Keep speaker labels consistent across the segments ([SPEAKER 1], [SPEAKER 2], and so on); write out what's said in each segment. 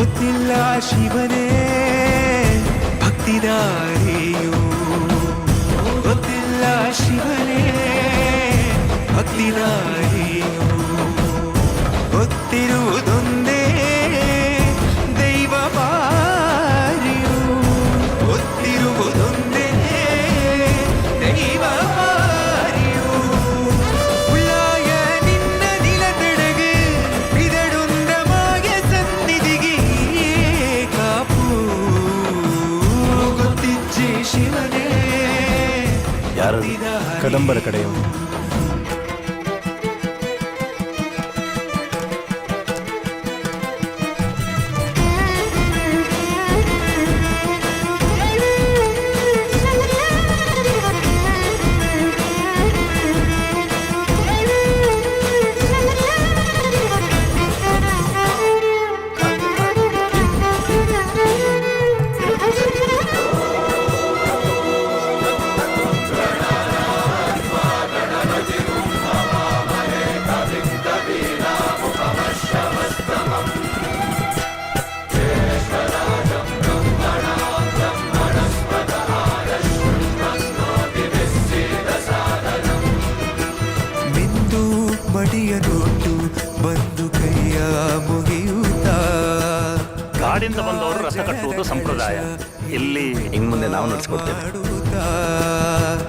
[SPEAKER 1] ഒന്നില്ല ശിവനെ ഭക്തിനാരെയോ ഒന്നില്ല ശിവനെ
[SPEAKER 2] ഭക്തിനാരെയോ
[SPEAKER 3] ഒത്തിരുതൊന്നേ கடம்பர
[SPEAKER 1] கடையம் ಮಡಿಯ ನೋಟು ಬಂದು ಕೈಯ ಮುಗಿಯುತ್ತಾ.
[SPEAKER 2] ಕಾಡಿಂದ ಬಂದವರು ರಸ ಕಟ್ಟುವುದು ಸಂಪ್ರದಾಯ. ಇಲ್ಲಿ
[SPEAKER 4] ಇನ್ ಮುಂದೆ ನಾವು ನಡೆಸ್ಕೊಡ್ತೇವೆ.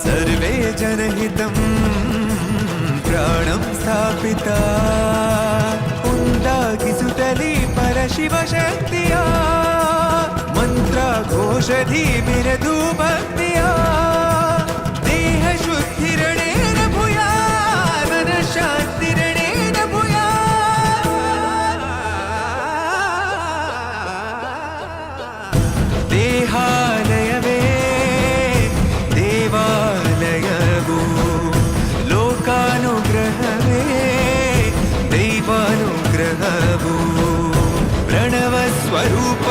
[SPEAKER 1] ಸರ್ವೇ ಜನಹಿತಂ ಪ್ರಾಣಂ ಸ್ಥಾಪಿತ. ಉಂಟಾಗಿಸುತ್ತಲೇ ಪರಶಿವ ಶಕ್ತಿಯ. ಮಂತ್ರ ಘೋಷಧಿ ಬಿರದು ಭಕ್ತಿ. प्रणवस्वरूप